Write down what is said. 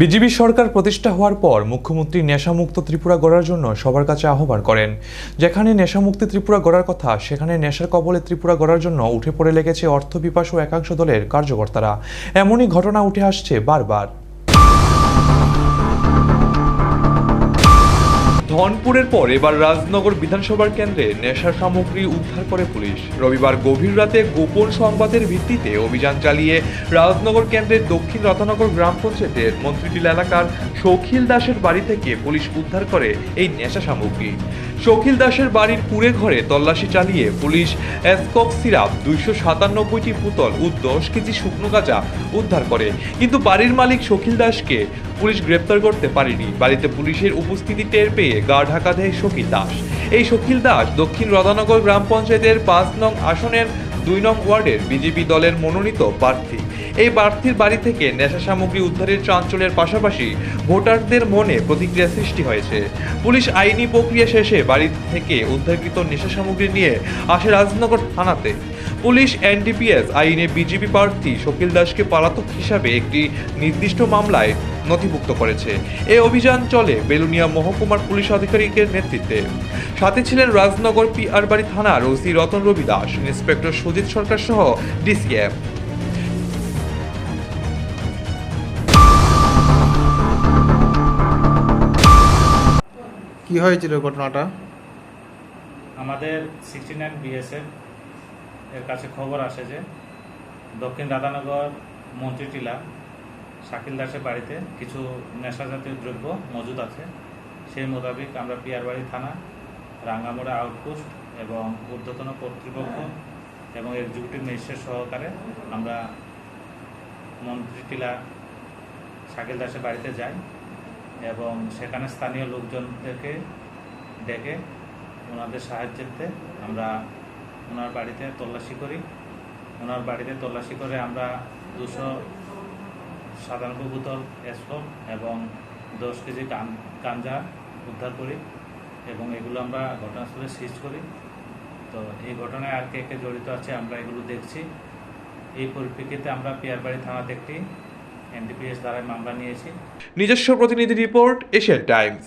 BJP সরকার প্রতিষ্ঠা হওয়ার পর মুখ্যমন্ত্রী নেশামুক্ত ত্রিপুরা গড়ার জন্য সবার কাছে আহ্বান করেন। যেখানে নেশামুক্তি ত্রিপুরা গড়ার কথা, সেখানে নেশার কবলে ত্রিপুরা গড়ার জন্য উঠে পড়ে লেগেছে অর্থ ও একাংশ দলের কার্যকর্তারা। এমনই ঘটনা উঠে আসছে বারবার। ধনপুরের পর এবার রাজনগর বিধানসভার কেন্দ্রে নেশা সামগ্রী উদ্ধার করে পুলিশ। রবিবার গভীর রাতে গোপন সংবাদের ভিত্তিতে অভিযান চালিয়ে রাজনগর কেন্দ্রের দক্ষিণ রতনগর গ্রাম পঞ্চায়েতের মন্ত্রীটিল এলাকার শৌখিল দাসের বাড়ি থেকে পুলিশ উদ্ধার করে এই নেশা সামগ্রী। শৌখিল দাসের বাড়ির কুড়ে ঘরে তল্লাশি চালিয়ে পুলিশ অ্যাসকপ সিরাপ দুইশো সাতানব্বইটি বোতল ও দশ কেজি শুকনো গাঁজা উদ্ধার করে। কিন্তু বাড়ির মালিক শখিল দাসকে পুলিশ গ্রেপ্তার করতে পারেনি। বাড়িতে পুলিশের উপস্থিতি টের পেয়ে গা ঢাকা দেয় শকিল দাস। এই শকিল দাস দক্ষিণ রদানগর গ্রাম পঞ্চায়েতের পাঁচ নং আসনের দুই নং ওয়ার্ডের বিজেপি দলের মনোনীত প্রার্থী। এই প্রার্থীর বাড়ি থেকে নেশা সামগ্রী উদ্ধারের চাঞ্চল্যের পাশাপাশি ভোটারদের মনে প্রতিক্রিয়া সৃষ্টি হয়েছে। পুলিশ আইনি প্রক্রিয়া শেষে বাড়ি থেকে উদ্ধারকৃত নেশা সামগ্রী নিয়ে আসে রাজনগর থানাতে। পুলিশ এনডিপিএস আইনে বিজেপি প্রার্থী শকিল দাসকে পলাতক হিসাবে একটি নির্দিষ্ট মামলায় নথিভুক্ত করেছে। এই অভিযান চলে বেলুনিয়া মহকুমার পুলিশ আধিকারিকের নেতৃত্বে। সাথে ছিলেন রাজনগর পিআরবাড়ি থানার ওসি রতন রবি দাস ইন্সপেক্টর সুজিত সরকার সহ ডিসিএফ। কি হয়েছিল ঘটনাটা? আমাদের সিক্সটি নাইন বিএসএফ এর কাছে খবর আসে যে দক্ষিণ রাধানগর মন্ত্রী টিলা শাকিল দাসের বাড়িতে কিছু নেশা জাতীয় দ্রব্য মজুদ আছে। সেই মোতাবেক আমরা পিয়ারবাড়ি থানা, রাঙ্গামোড়া আউটপোস্ট এবং ঊর্ধ্বতন কর্তৃপক্ষ এবং এক্সিকিউটিভ ম্যাজিস্ট্রেট সহকারে আমরা মন্ত্রী টিলা শাকিল দাসের বাড়িতে যাই এবং সেখানে স্থানীয় লোকজনদেরকে ডেকে ওনাদের সাহায্যেতে আমরা ওনার বাড়িতে তল্লাশি করি। ওনার বাড়িতে তল্লাশি করে আমরা দুশো সাতানব্বই বোতল এসফল এবং দশ কেজি গাঞ্জা উদ্ধার করি এবং এগুলো আমরা ঘটনাস্থলে সিজ করি। তো এই ঘটনায় আর কে কে জড়িত আছে আমরা এগুলো দেখছি। এই পরিপ্রেক্ষিতে আমরা পিয়ারবাড়ি থানাতে একটি এনডিপিএস দ্বারায় মামলা নিয়েছি। নিজস্ব প্রতিনিধি রিপোর্ট এশিয়ান টাইমস।